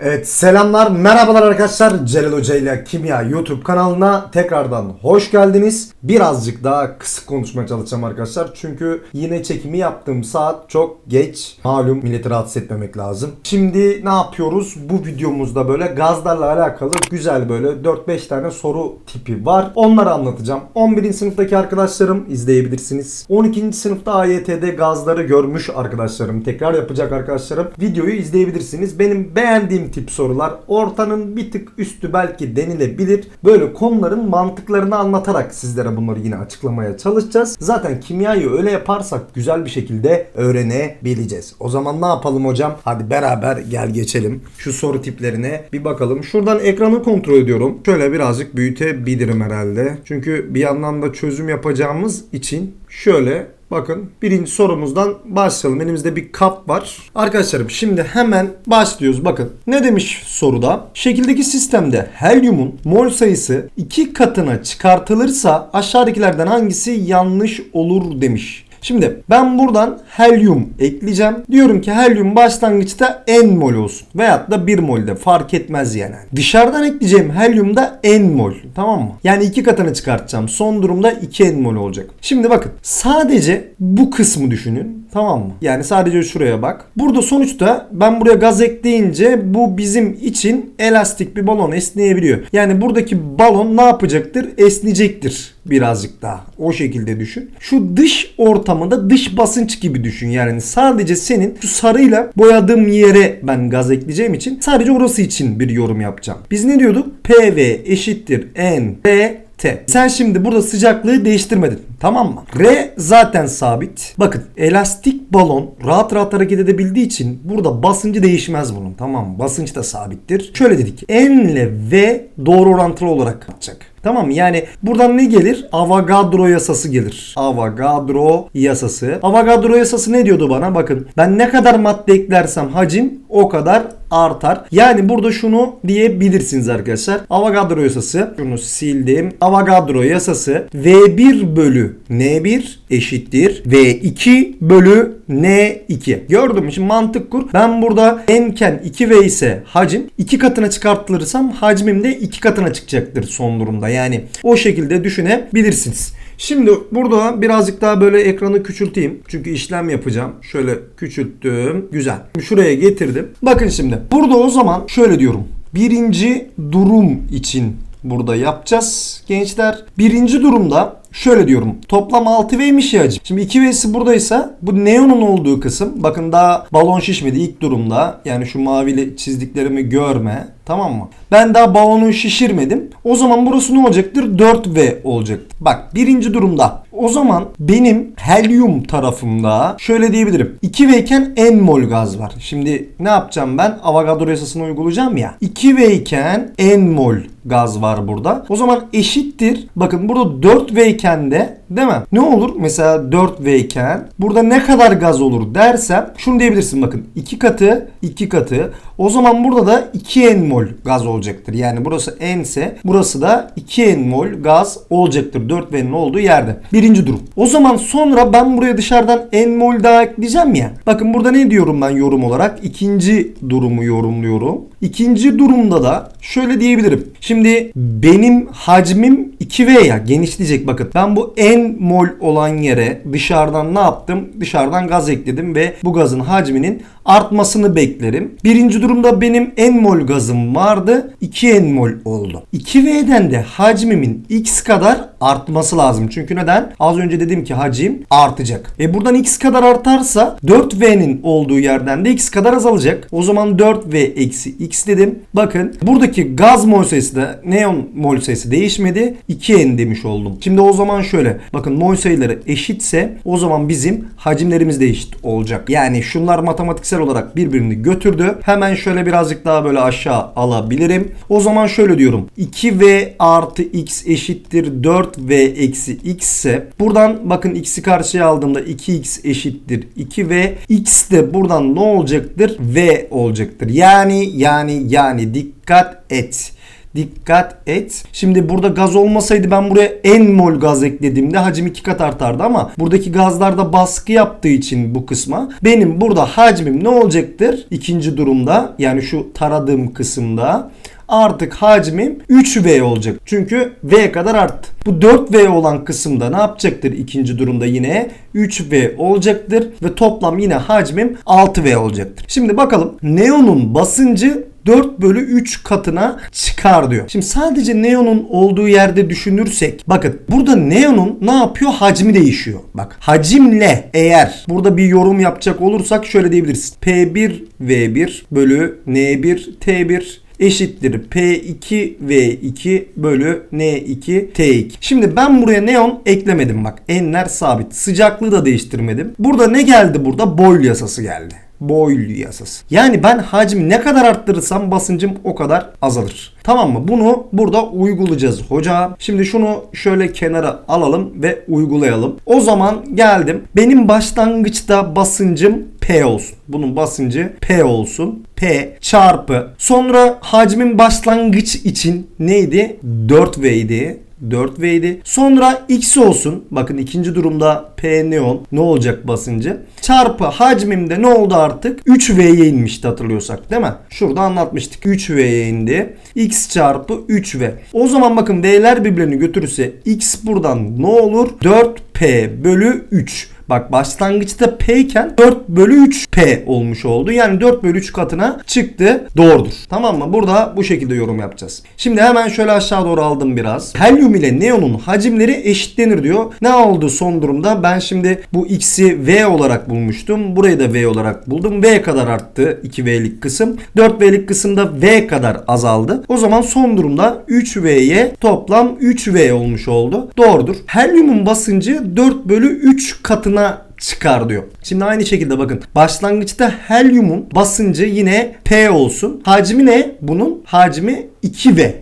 Evet selamlar merhabalar arkadaşlar Celal Hoca ile Kimya YouTube kanalına tekrardan hoş geldiniz. Birazcık daha kısık konuşmaya çalışacağım arkadaşlar çünkü yine çekimi yaptığım saat çok geç. Malum milleti rahatsız etmemek lazım. Şimdi ne yapıyoruz? Bu videomuzda böyle gazlarla alakalı güzel böyle 4-5 tane soru tipi var. Onları anlatacağım. 11. sınıftaki arkadaşlarım izleyebilirsiniz. 12. sınıfta AYT'de gazları görmüş arkadaşlarım tekrar yapacak arkadaşlarım videoyu izleyebilirsiniz. Benim beğendiğim tip sorular ortanın bir tık üstü belki denilebilir. Böyle konuların mantıklarını anlatarak sizlere bunları yine açıklamaya çalışacağız. Zaten kimyayı öyle yaparsak güzel bir şekilde öğrenebileceğiz. O zaman ne yapalım hocam? Hadi beraber gel geçelim. Şu soru tiplerine bir bakalım. Şuradan ekranı kontrol ediyorum. Şöyle birazcık büyütebilirim herhalde. Çünkü bir yandan da çözüm yapacağımız için şöyle Bakın birinci sorumuzdan başlayalım. Elimizde bir kap var. Arkadaşlarım şimdi hemen başlıyoruz. Bakın ne demiş soruda? Şekildeki sistemde helyumun mol sayısı iki katına çıkartılırsa aşağıdakilerden hangisi yanlış olur demiş. Şimdi ben buradan helyum ekleyeceğim. Diyorum ki helyum başlangıçta n mol olsun. Veyahut da 1 molde fark etmez yani. Dışarıdan ekleyeceğim helyum da n mol. Tamam mı? Yani iki katını çıkartacağım. Son durumda 2 n mol olacak. Şimdi bakın sadece bu kısmı düşünün. Tamam mı? Yani sadece şuraya bak. Burada sonuçta ben buraya gaz ekleyince bu bizim için elastik bir balon esneyebiliyor. Yani buradaki balon ne yapacaktır? Esneyecektir birazcık daha. O şekilde düşün. Şu dış ortamında dış basınç gibi düşün. Yani sadece senin şu sarıyla boyadığım yere ben gaz ekleyeceğim için sadece orası için bir yorum yapacağım. Biz ne diyorduk? PV eşittir N R T. Sen şimdi burada sıcaklığı değiştirmedin. Tamam mı? R zaten sabit. Bakın elastik balon rahat rahat hareket edebildiği için burada basıncı değişmez bunun. Tamam mı? Basınç da sabittir. Şöyle dedik. N ile V doğru orantılı olarak atacak. Tamam? Yani buradan ne gelir? Avogadro yasası gelir. Avogadro yasası. Avogadro yasası ne diyordu bana? Bakın ben ne kadar madde eklersem hacim o kadar artar. Yani burada şunu diyebilirsiniz arkadaşlar. Avogadro yasası. Şunu sildim. Avogadro yasası V1 bölü N1 eşittir V2 bölü N2. Gördün mü? Şimdi mantık kur. Ben burada N'ken 2V ise hacim 2 katına çıkartılırsam hacmim de 2 katına çıkacaktır son durumda. Yani o şekilde düşünebilirsiniz. Şimdi burada birazcık daha böyle ekranı küçülteyim. Çünkü işlem yapacağım. Şöyle küçülttüm. Güzel. Şuraya getirdim. Bakın şimdi. Burada o zaman şöyle diyorum. Birinci durum için burada yapacağız gençler. Birinci durumda şöyle diyorum. Toplam 6V'ymiş ya hacim. Şimdi 2V'si buradaysa bu neonun olduğu kısım. Bakın daha balon şişmedi ilk durumda. Yani şu mavili çizdiklerimi görme. Tamam mı? Ben daha balonu şişirmedim. O zaman burası ne olacaktır? 4V olacaktır. Bak birinci durumda. O zaman benim helyum tarafımda şöyle diyebilirim. 2V iken N mol gaz var. Şimdi ne yapacağım ben? Avogadro yasasını uygulayacağım ya. 2V iken N mol gaz var burada. O zaman eşittir. Bakın burada 4V iken de değil mi? Ne olur? Mesela 4V iken burada ne kadar gaz olur dersem şunu diyebilirsin bakın. 2 katı 2 katı. O zaman burada da 2N mol gaz olacaktır. Yani burası N ise burası da 2N mol gaz olacaktır. 4V'nin olduğu yerde. Birinci durum. O zaman sonra ben buraya dışarıdan N mol daha ekleyeceğim ya. Bakın burada ne diyorum ben yorum olarak? İkinci durumu yorumluyorum. İkinci durumda da şöyle diyebilirim. Şimdi benim hacmim 2V ya genişleyecek bakın. Ben bu N mol olan yere dışarıdan ne yaptım? Dışarıdan gaz ekledim ve bu gazın hacminin artmasını beklerim. Birinci durumda benim N mol gazım vardı. 2 N mol oldu. 2V'den de hacmimin X kadar artması lazım. Çünkü neden? Az önce dedim ki hacim artacak. E buradan X kadar artarsa 4V'nin olduğu yerden de X kadar azalacak. O zaman 4V eksi X dedim. Bakın buradaki gaz mol sayısı da neon mol sayısı değişmedi. 2N demiş oldum. Şimdi o zaman şöyle. Bakın mol sayıları eşitse o zaman bizim hacimlerimiz de eşit olacak. Yani şunlar matematiksel olarak birbirini götürdü. Hemen şöyle birazcık daha böyle aşağı alabilirim. O zaman şöyle diyorum. 2V artı X eşittir 4V eksi X ise buradan bakın X'i karşıya aldığımda 2X eşittir 2V. X de buradan ne olacaktır? V olacaktır. Yani yani yani dikkat et. Dikkat et. Şimdi burada gaz olmasaydı ben buraya en mol gaz eklediğimde hacim iki kat artardı ama buradaki gazlarda baskı yaptığı için bu kısma benim burada hacmim ne olacaktır? İkinci durumda yani şu taradığım kısımda artık hacmim 3V olacak. Çünkü V kadar arttı. Bu 4V olan kısımda ne yapacaktır ikinci durumda yine 3V olacaktır ve toplam yine hacmim 6V olacaktır. Şimdi bakalım neonun basıncı 4 bölü 3 katına çıkar diyor. Şimdi sadece neonun olduğu yerde düşünürsek bakın burada neonun ne yapıyor? Hacmi değişiyor. Bak hacimle eğer burada bir yorum yapacak olursak şöyle diyebiliriz. P1 V1 bölü N1 T1 eşittir P2V2 bölü N2 T2. Şimdi ben buraya neon eklemedim bak. Enler sabit. Sıcaklığı da değiştirmedim. Burada ne geldi burada? Boyle yasası geldi. Boyle yasası. Yani ben hacmi ne kadar arttırırsam basıncım o kadar azalır. Tamam mı? Bunu burada uygulayacağız hoca. Şimdi şunu şöyle kenara alalım ve uygulayalım. O zaman geldim. Benim başlangıçta basıncım P olsun. Bunun basıncı P olsun. P çarpı. Sonra hacmin başlangıç için neydi? 4V idi. 4V idi. Sonra X olsun. Bakın ikinci durumda P neon. Ne olacak basıncı? Çarpı hacmimde ne oldu artık? 3V'ye inmişti hatırlıyorsak değil mi? Şurada anlatmıştık. 3V'ye indi. X çarpı 3V. O zaman bakın V'ler birbirlerini götürürse X buradan ne olur? 4P bölü 3. Bak başlangıçta P iken 4 bölü 3 P olmuş oldu. Yani 4 bölü 3 katına çıktı. Doğrudur. Tamam mı? Burada bu şekilde yorum yapacağız. Şimdi hemen şöyle aşağı doğru aldım biraz. Helyum ile neonun hacimleri eşitlenir diyor. Ne oldu son durumda? Ben şimdi bu x'i V olarak bulmuştum. Burayı da V olarak buldum. V kadar arttı 2V'lik kısım. 4V'lik kısımda V kadar azaldı. O zaman son durumda 3V'ye toplam 3V olmuş oldu. Doğrudur. Helyumun basıncı 4 bölü 3 katına çıkar diyor. Şimdi aynı şekilde bakın. Başlangıçta helyumun basıncı yine P olsun. Hacmi ne? Bunun hacmi 2V.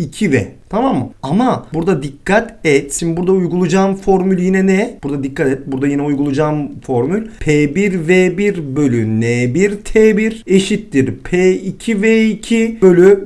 2V. Tamam mı? Ama burada dikkat et. Şimdi burada uygulayacağım formül yine ne? Burada dikkat et. Burada yine uygulayacağım formül P1V1 bölü N1T1 eşittir P2V2 bölü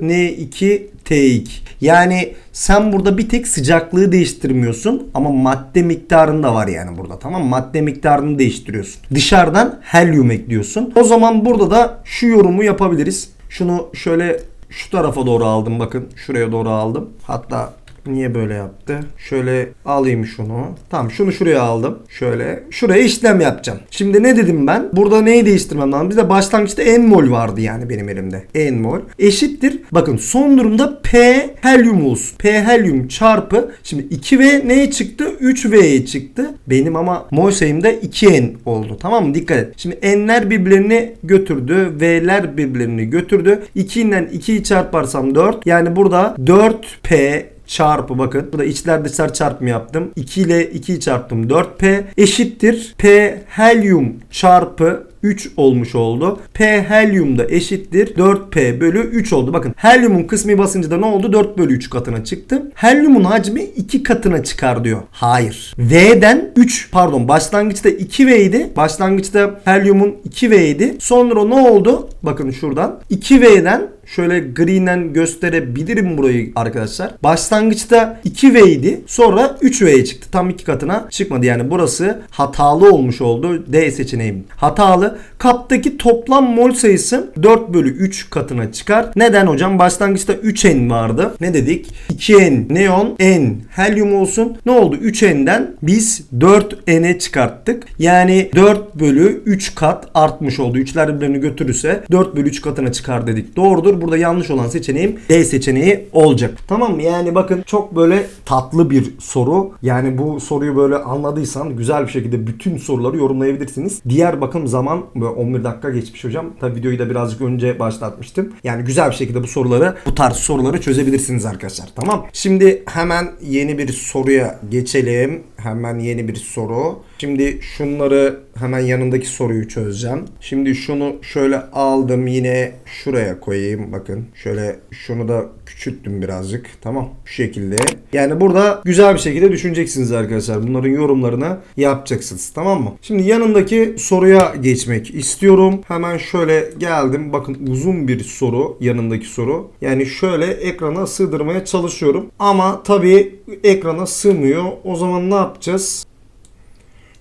N2T2. Yani sen burada bir tek sıcaklığı değiştirmiyorsun ama madde miktarın da var yani burada tamam? Madde miktarını değiştiriyorsun. Dışarıdan helyum ekliyorsun. O zaman burada da şu yorumu yapabiliriz. Şunu şöyle şu tarafa doğru aldım bakın. Şuraya doğru aldım. Hatta Niye böyle yaptı? Şöyle alayım şunu. Tamam şunu şuraya aldım. Şöyle. Şuraya işlem yapacağım. Şimdi ne dedim ben? Burada neyi değiştirmem lazım? Bizde başlangıçta n mol vardı yani benim elimde. n mol. Eşittir. Bakın son durumda P helyum olsun. P helyum çarpı. Şimdi 2V neye çıktı? 3V'ye çıktı. Benim ama mol sayımda 2N oldu. Tamam mı? Dikkat et. Şimdi N'ler birbirlerini götürdü. V'ler birbirlerini götürdü. 2 ile 2'yi çarparsam 4. Yani burada 4P çarpı bakın. Burada içler dışlar çarpımı yaptım. 2 ile 2'yi çarptım 4P eşittir. P helyum çarpı 3 olmuş oldu. P helyum da eşittir 4P bölü 3 oldu. Bakın helyumun kısmi basıncı da ne oldu? 4 bölü 3 katına çıktı. Helyumun hacmi 2 katına çıkar diyor. Hayır. V'den 3 pardon başlangıçta 2V idi. Başlangıçta helyumun 2V idi. Sonra ne oldu? Bakın şuradan 2V'den şöyle green'den gösterebilirim burayı arkadaşlar. Başlangıçta 2V idi. Sonra 3V'ye çıktı. Tam 2 katına çıkmadı. Yani burası hatalı olmuş oldu. D seçeneğim. Hatalı. Kaptaki toplam mol sayısı 4 bölü 3 katına çıkar. Neden hocam? Başlangıçta 3N vardı. Ne dedik? 2N neon N helyum olsun. Ne oldu? 3N'den biz 4N'e çıkarttık. Yani 4 bölü 3 kat artmış oldu. 3'ler birbirini götürürse 4 bölü 3 katına çıkar dedik. Doğrudur. Burada yanlış olan seçeneğim D seçeneği olacak. Tamam mı? Yani bakın çok böyle tatlı bir soru. Yani bu soruyu böyle anladıysan güzel bir şekilde bütün soruları yorumlayabilirsiniz. Diğer bakım zaman böyle 11 dakika geçmiş hocam. Tabi videoyu da birazcık önce başlatmıştım. Yani güzel bir şekilde bu soruları bu tarz soruları çözebilirsiniz arkadaşlar. Tamam. Şimdi hemen yeni bir soruya geçelim. Hemen yeni bir soru. Şimdi şunları hemen yanındaki soruyu çözeceğim. Şimdi şunu şöyle aldım yine şuraya koyayım. Bakın şöyle şunu da küçülttüm birazcık. Tamam şu şekilde. Yani burada güzel bir şekilde düşüneceksiniz arkadaşlar. Bunların yorumlarını yapacaksınız. Tamam mı? Şimdi yanındaki soruya geçmek istiyorum. Hemen şöyle geldim. Bakın uzun bir soru yanındaki soru. Yani şöyle ekrana sığdırmaya çalışıyorum. Ama tabii ekrana sığmıyor. O zaman ne yapacağız?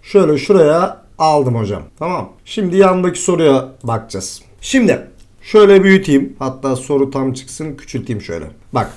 Şöyle şuraya aldım hocam. Tamam. Şimdi yanındaki soruya bakacağız. Şimdi şöyle büyüteyim. Hatta soru tam çıksın küçülteyim şöyle. Bak.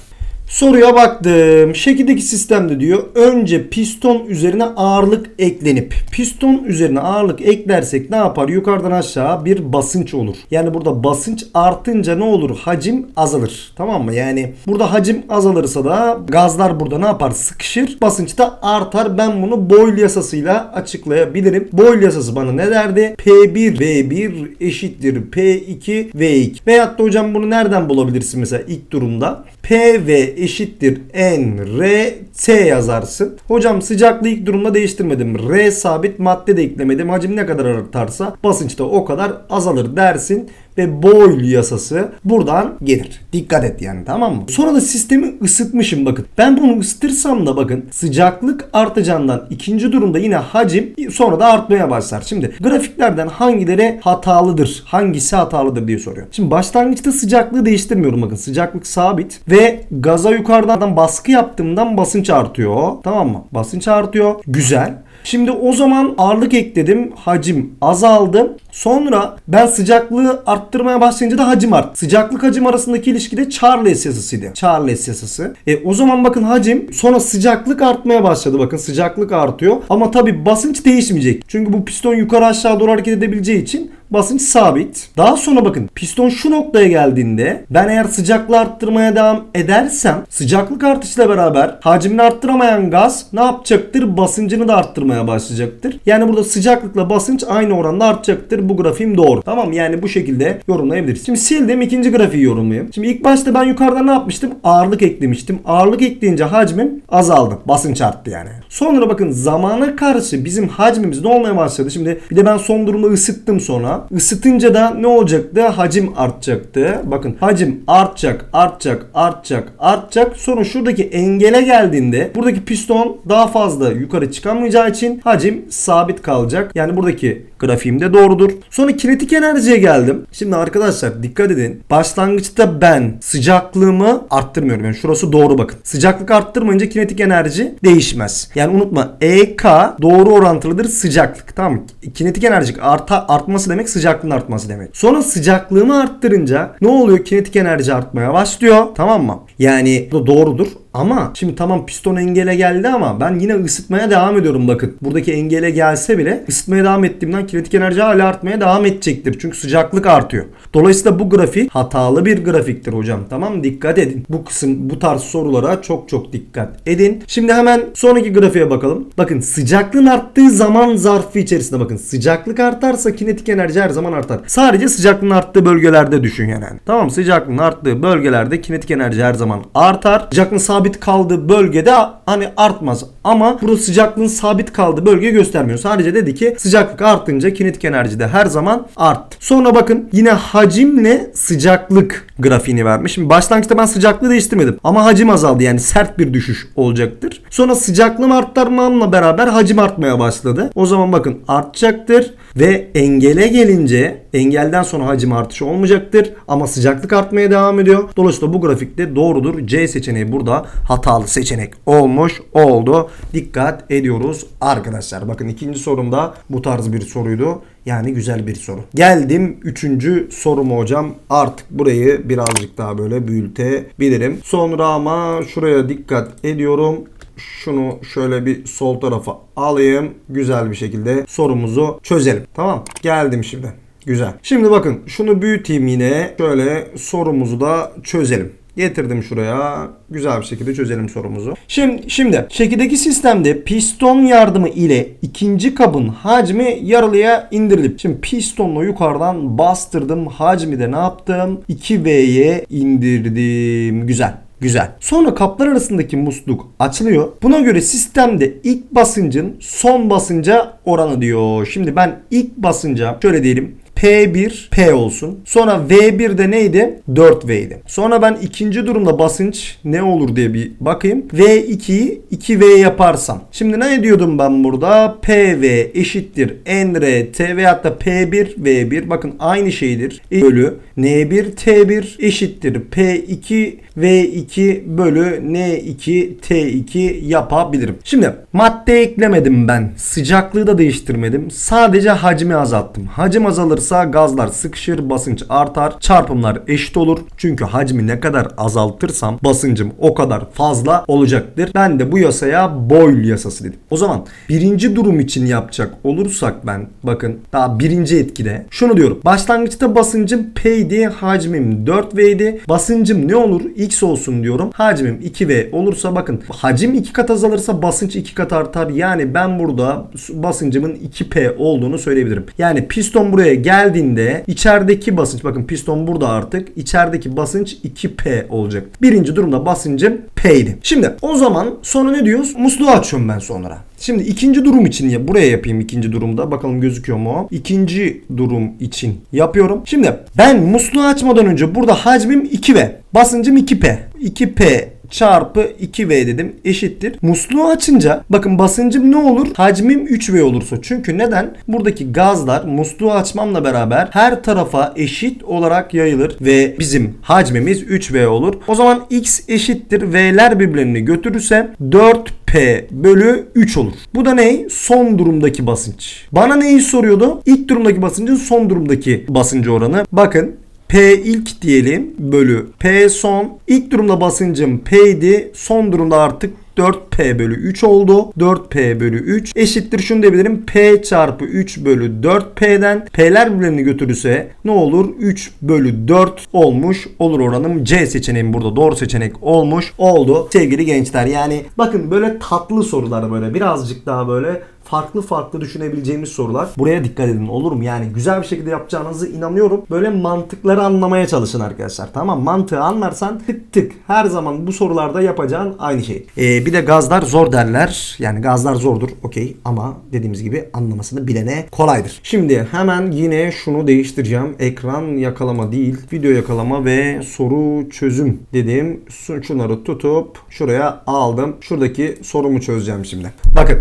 Soruya baktım. Şekildeki sistemde diyor önce piston üzerine ağırlık eklenip piston üzerine ağırlık eklersek ne yapar? Yukarıdan aşağı bir basınç olur. Yani burada basınç artınca ne olur? Hacim azalır. Tamam mı? Yani burada hacim azalırsa da gazlar burada ne yapar? Sıkışır. Basınç da artar. Ben bunu Boyle yasasıyla açıklayabilirim. Boyle yasası bana ne derdi? P1 V1 eşittir P2 V2. Veyahut da hocam bunu nereden bulabilirsin mesela ilk durumda? PV eşittir N R T yazarsın. Hocam sıcaklığı ilk durumda değiştirmedim. R sabit madde de eklemedim. Hacim ne kadar artarsa basınç da o kadar azalır dersin ve Boyle yasası buradan gelir. Dikkat et yani tamam mı? Sonra da sistemi ısıtmışım bakın. Ben bunu ısıtırsam da bakın sıcaklık artacağından ikinci durumda yine hacim sonra da artmaya başlar. Şimdi grafiklerden hangileri hatalıdır? Hangisi hatalıdır diye soruyor. Şimdi başlangıçta sıcaklığı değiştirmiyorum bakın. Sıcaklık sabit ve gaza yukarıdan baskı yaptığımdan basınç artıyor. Tamam mı? Basınç artıyor. Güzel. Şimdi o zaman ağırlık ekledim. Hacim azaldı. Sonra ben sıcaklığı arttırmaya başlayınca da hacim arttı. Sıcaklık hacim arasındaki ilişki de Charles yasasıydı. Charles yasası. E, o zaman bakın hacim sonra sıcaklık artmaya başladı. Bakın sıcaklık artıyor. Ama tabi basınç değişmeyecek. Çünkü bu piston yukarı aşağı doğru hareket edebileceği için basınç sabit. Daha sonra bakın piston şu noktaya geldiğinde ben eğer sıcaklığı arttırmaya devam edersem sıcaklık artışıyla beraber hacmini arttıramayan gaz ne yapacaktır? Basıncını da arttırmaya başlayacaktır. Yani burada sıcaklıkla basınç aynı oranda artacaktır. Bu grafiğim doğru. Tamam yani bu şekilde yorumlayabiliriz. Şimdi sildim ikinci grafiği yorumlayayım. Şimdi ilk başta ben yukarıda ne yapmıştım? Ağırlık eklemiştim. Ağırlık ekleyince hacmim azaldı. Basınç arttı yani. Sonra bakın zamana karşı bizim hacmimiz ne olmaya başladı? Şimdi bir de ben son durumu ısıttım sonra. Isıtınca da ne olacaktı? Hacim artacaktı. Bakın hacim artacak, artacak, artacak, artacak. Sonra şuradaki engele geldiğinde buradaki piston daha fazla yukarı çıkamayacağı için hacim sabit kalacak. Yani buradaki grafiğim de doğrudur. Sonra kinetik enerjiye geldim. Şimdi arkadaşlar dikkat edin. Başlangıçta ben sıcaklığımı arttırmıyorum. Yani şurası doğru bakın. Sıcaklık arttırmayınca kinetik enerji değişmez. Yani unutma EK doğru orantılıdır sıcaklık. Tamam mı? Kinetik enerji arta, artması demek sıcaklığın artması demek. Sonra sıcaklığımı arttırınca ne oluyor? Kinetik enerji artmaya başlıyor. Tamam mı? Yani bu doğrudur. Ama şimdi tamam piston engele geldi ama ben yine ısıtmaya devam ediyorum bakın. Buradaki engele gelse bile ısıtmaya devam ettiğimden kinetik enerji hala artmaya devam edecektir. Çünkü sıcaklık artıyor. Dolayısıyla bu grafik hatalı bir grafiktir hocam. Tamam dikkat edin. Bu kısım bu tarz sorulara çok çok dikkat edin. Şimdi hemen sonraki grafiğe bakalım. Bakın sıcaklığın arttığı zaman zarfı içerisinde bakın. Sıcaklık artarsa kinetik enerji her zaman artar. Sadece sıcaklığın arttığı bölgelerde düşün yani. Tamam sıcaklığın arttığı bölgelerde kinetik enerji her zaman artar. Sıcaklığın sabit kaldığı bölgede hani artmaz. Ama burada sıcaklığın sabit kaldığı bölge göstermiyor. Sadece dedi ki sıcaklık artınca kinetik enerji de her zaman arttı. Sonra bakın yine hacimle sıcaklık grafiğini vermiş. Şimdi başlangıçta ben sıcaklığı değiştirmedim. Ama hacim azaldı yani sert bir düşüş olacaktır. Sonra sıcaklığımı arttırmamla beraber hacim artmaya başladı. O zaman bakın artacaktır. Ve engele gelince engelden sonra hacim artışı olmayacaktır. Ama sıcaklık artmaya devam ediyor. Dolayısıyla bu grafikte doğrudur. C seçeneği burada hatalı seçenek olmuş oldu. Dikkat ediyoruz arkadaşlar. Bakın ikinci sorumda bu tarz bir soruydu. Yani güzel bir soru. Geldim üçüncü soruma hocam. Artık burayı birazcık daha böyle büyütebilirim. Sonra ama şuraya dikkat ediyorum şunu şöyle bir sol tarafa alayım. Güzel bir şekilde sorumuzu çözelim. Tamam. Geldim şimdi. Güzel. Şimdi bakın şunu büyüteyim yine. Şöyle sorumuzu da çözelim. Getirdim şuraya. Güzel bir şekilde çözelim sorumuzu. Şimdi, şimdi şekildeki sistemde piston yardımı ile ikinci kabın hacmi yarılıya indirilip. Şimdi pistonla yukarıdan bastırdım. Hacmi de ne yaptım? 2V'ye indirdim. Güzel. Güzel. Sonra kaplar arasındaki musluk açılıyor. Buna göre sistemde ilk basıncın son basınca oranı diyor. Şimdi ben ilk basınca şöyle diyelim P1 P olsun. Sonra V1 de neydi? 4V'ydi. Sonra ben ikinci durumda basınç ne olur diye bir bakayım. V2'yi 2V yaparsam. Şimdi ne diyordum ben burada? PV eşittir NRT ve hatta P1 V1 bakın aynı şeydir. E Bölü N1 T1 eşittir P2 V2 bölü N2 T2 yapabilirim. Şimdi madde eklemedim ben. Sıcaklığı da değiştirmedim. Sadece hacmi azalttım. Hacim azalırsa gazlar sıkışır, basınç artar, çarpımlar eşit olur. Çünkü hacmi ne kadar azaltırsam basıncım o kadar fazla olacaktır. Ben de bu yasaya Boyle yasası dedim. O zaman birinci durum için yapacak olursak ben bakın daha birinci etkide şunu diyorum. Başlangıçta basıncım P'ydi, hacmim 4V'ydi. Basıncım ne olur? X olsun diyorum. Hacmim 2V olursa bakın hacim 2 kat azalırsa basınç 2 kat artar. Yani ben burada basıncımın 2P olduğunu söyleyebilirim. Yani piston buraya geldiğinde içerideki basınç bakın piston burada artık içerideki basınç 2P olacak. Birinci durumda basıncım P'ydi. Şimdi o zaman sonra ne diyoruz? Musluğu açıyorum ben sonra. Şimdi ikinci durum için ya buraya yapayım ikinci durumda. Bakalım gözüküyor mu o? İkinci durum için yapıyorum. Şimdi ben musluğu açmadan önce burada hacmim 2V. Basıncım 2P. 2P çarpı 2V dedim eşittir. Musluğu açınca bakın basıncım ne olur? Hacmim 3V olursa. Çünkü neden? Buradaki gazlar musluğu açmamla beraber her tarafa eşit olarak yayılır ve bizim hacmimiz 3V olur. O zaman X eşittir V'ler birbirlerini götürürse 4P bölü 3 olur. Bu da ne? Son durumdaki basınç. Bana neyi soruyordu? İlk durumdaki basıncın son durumdaki basıncı oranı. Bakın P ilk diyelim bölü P son. İlk durumda basıncım P'ydi. Son durumda artık 4P bölü 3 oldu. 4P bölü 3 eşittir şunu diyebilirim. P çarpı 3 bölü 4P'den P'ler birbirlerini götürürse ne olur? 3 bölü 4 olmuş olur oranım. C seçeneğim burada doğru seçenek olmuş oldu. Sevgili gençler yani bakın böyle tatlı sorular böyle birazcık daha böyle farklı farklı düşünebileceğimiz sorular. Buraya dikkat edin olur mu? Yani güzel bir şekilde yapacağınızı inanıyorum. Böyle mantıkları anlamaya çalışın arkadaşlar. Tamam mantığı anlarsan tık tık her zaman bu sorularda yapacağın aynı şey. Ee, bir de gazlar zor derler. Yani gazlar zordur okey ama dediğimiz gibi anlamasını bilene kolaydır. Şimdi hemen yine şunu değiştireceğim. Ekran yakalama değil video yakalama ve soru çözüm dedim. Şunları tutup şuraya aldım. Şuradaki sorumu çözeceğim şimdi. Bakın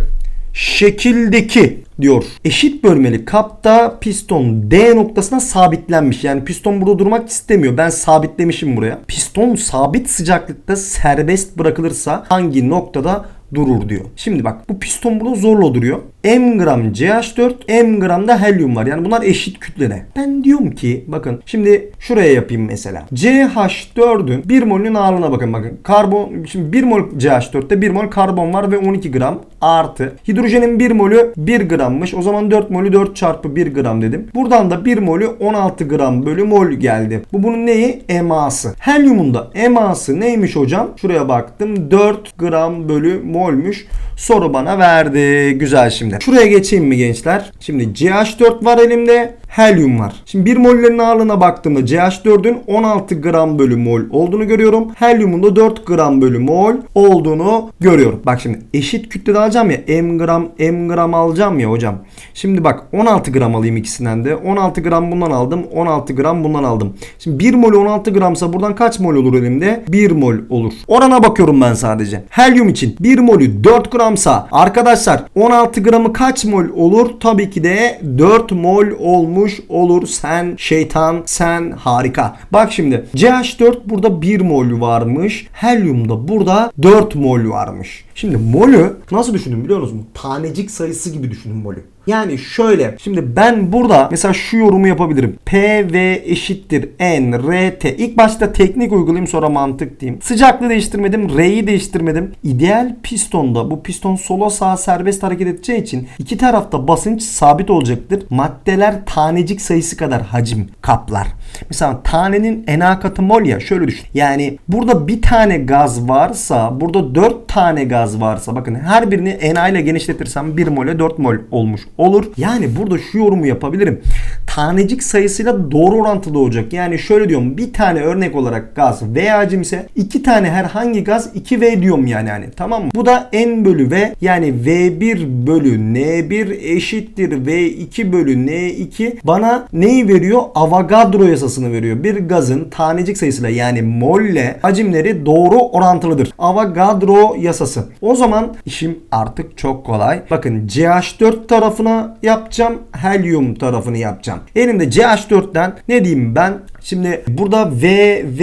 şekildeki diyor. Eşit bölmeli kapta piston D noktasına sabitlenmiş. Yani piston burada durmak istemiyor. Ben sabitlemişim buraya. Piston sabit sıcaklıkta serbest bırakılırsa hangi noktada durur diyor. Şimdi bak bu piston burada zorla duruyor. M gram CH4, M gram da helyum var. Yani bunlar eşit kütlede. Ben diyorum ki bakın şimdi şuraya yapayım mesela. CH4'ün 1 molünün ağırlığına bakın bakın. Karbon şimdi 1 mol CH4'te 1 mol karbon var ve 12 gram artı. Hidrojenin 1 molü 1 grammış. O zaman 4 molü 4 çarpı 1 gram dedim. Buradan da 1 molü 16 gram bölü mol geldi. Bu bunun neyi? Eması. Helyumun da eması neymiş hocam? Şuraya baktım. 4 gram bölü molmüş. Soru bana verdi. Güzel şimdi. Şuraya geçeyim mi gençler? Şimdi CH4 var elimde. Helyum var. Şimdi 1 mollerin ağırlığına baktığımda CH4'ün 16 gram bölü mol olduğunu görüyorum. Helyumun da 4 gram bölü mol olduğunu görüyorum. Bak şimdi eşit kütlede alacağım ya. M gram M gram alacağım ya hocam. Şimdi bak 16 gram alayım ikisinden de. 16 gram bundan aldım. 16 gram bundan aldım. Şimdi 1 mol 16 gramsa buradan kaç mol olur elimde? 1 mol olur. Orana bakıyorum ben sadece. Helyum için 1 molü 4 gramsa arkadaşlar 16 gramı kaç mol olur? Tabii ki de 4 mol olmuş olur. Sen şeytan sen harika. Bak şimdi CH4 burada 1 mol varmış. Helyumda burada 4 mol varmış. Şimdi molü nasıl düşünün biliyor musunuz? Tanecik sayısı gibi düşünün molü. Yani şöyle şimdi ben burada mesela şu yorumu yapabilirim. PV eşittir N RT. İlk başta teknik uygulayayım sonra mantık diyeyim. Sıcaklığı değiştirmedim. R'yi değiştirmedim. İdeal pistonda bu piston sola sağa serbest hareket edeceği için iki tarafta basınç sabit olacaktır. Maddeler tanecik sayısı kadar hacim kaplar. Mesela tanenin ena katı mol ya şöyle düşün. Yani burada bir tane gaz varsa burada dört tane gaz varsa bakın her birini ena ile genişletirsem 1 mole 4 mol olmuş olur. Yani burada şu yorumu yapabilirim. Tanecik sayısıyla doğru orantılı olacak. Yani şöyle diyorum bir tane örnek olarak gaz V hacim ise iki tane herhangi gaz 2V diyorum yani hani tamam mı? Bu da N bölü V yani V1 bölü N1 eşittir V2 bölü N2 bana neyi veriyor? Avogadro yasasını veriyor. Bir gazın tanecik sayısıyla yani molle hacimleri doğru orantılıdır. Avogadro yasası. O zaman işim artık çok kolay. Bakın CH4 tarafına yapacağım. Helyum tarafını yapacağım. Elimde CH4'ten ne diyeyim ben? Şimdi burada V, V,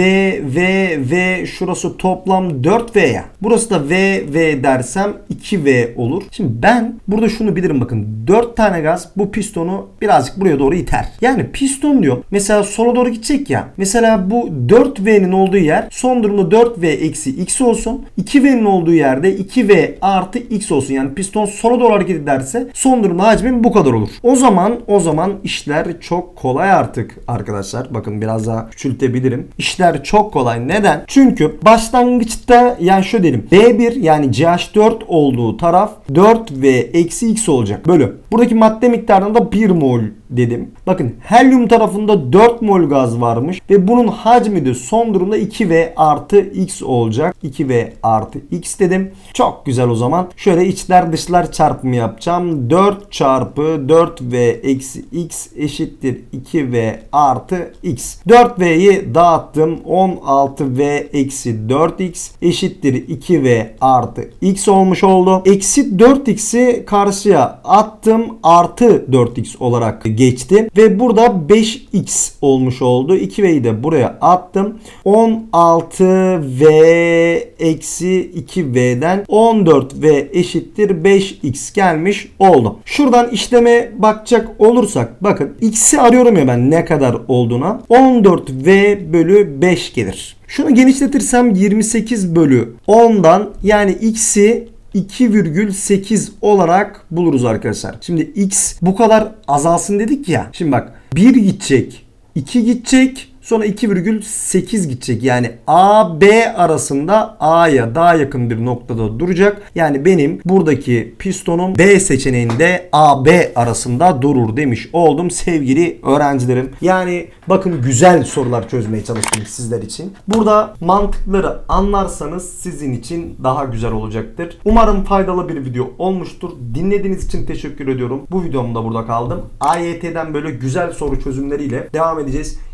V, V şurası toplam 4V ya. Burası da V, V dersem 2V olur. Şimdi ben burada şunu bilirim bakın. 4 tane gaz bu pistonu birazcık buraya doğru iter. Yani piston diyor. Mesela sola doğru gidecek ya. Mesela bu 4V'nin olduğu yer son durumda 4V eksi X olsun. 2V'nin olduğu yerde 2V artı X olsun. Yani piston sola doğru hareket ederse son durumda hacmin bu kadar olur. O zaman o zaman işler çok kolay artık arkadaşlar. Bakın biraz daha küçültebilirim. İşler çok kolay. Neden? Çünkü başlangıçta yani şöyle diyelim. B1 yani CH4 olduğu taraf 4V eksi X olacak. Bölü. Buradaki madde miktarında da 1 mol dedim. Bakın helyum tarafında 4 mol gaz varmış ve bunun hacmi de son durumda 2V artı X olacak. 2V artı X dedim. Çok güzel o zaman. Şöyle içler dışlar çarpımı yapacağım. 4 çarpı 4V eksi X eşittir 2V artı X. 4V'yi dağıttım. 16V eksi 4X eşittir 2V artı X olmuş oldu. Eksi 4X'i karşıya attım. Artı 4X olarak geçti. Ve burada 5X olmuş oldu. 2V'yi de buraya attım. 16V eksi 2V'den 14V eşittir 5X gelmiş oldu. Şuradan işleme bakacak olursak bakın X'i arıyorum ya ben ne kadar olduğuna. 14V bölü 5 gelir. Şunu genişletirsem 28 bölü 10'dan yani X'i 2,8 olarak buluruz arkadaşlar. Şimdi x bu kadar azalsın dedik ya. Şimdi bak 1 gidecek, 2 gidecek, sonra 2,8 gidecek. Yani A B arasında A'ya daha yakın bir noktada duracak. Yani benim buradaki pistonum B seçeneğinde A B arasında durur demiş oldum sevgili öğrencilerim. Yani bakın güzel sorular çözmeye çalıştım sizler için. Burada mantıkları anlarsanız sizin için daha güzel olacaktır. Umarım faydalı bir video olmuştur. Dinlediğiniz için teşekkür ediyorum. Bu videom da burada kaldım. AYT'den böyle güzel soru çözümleriyle devam edeceğiz.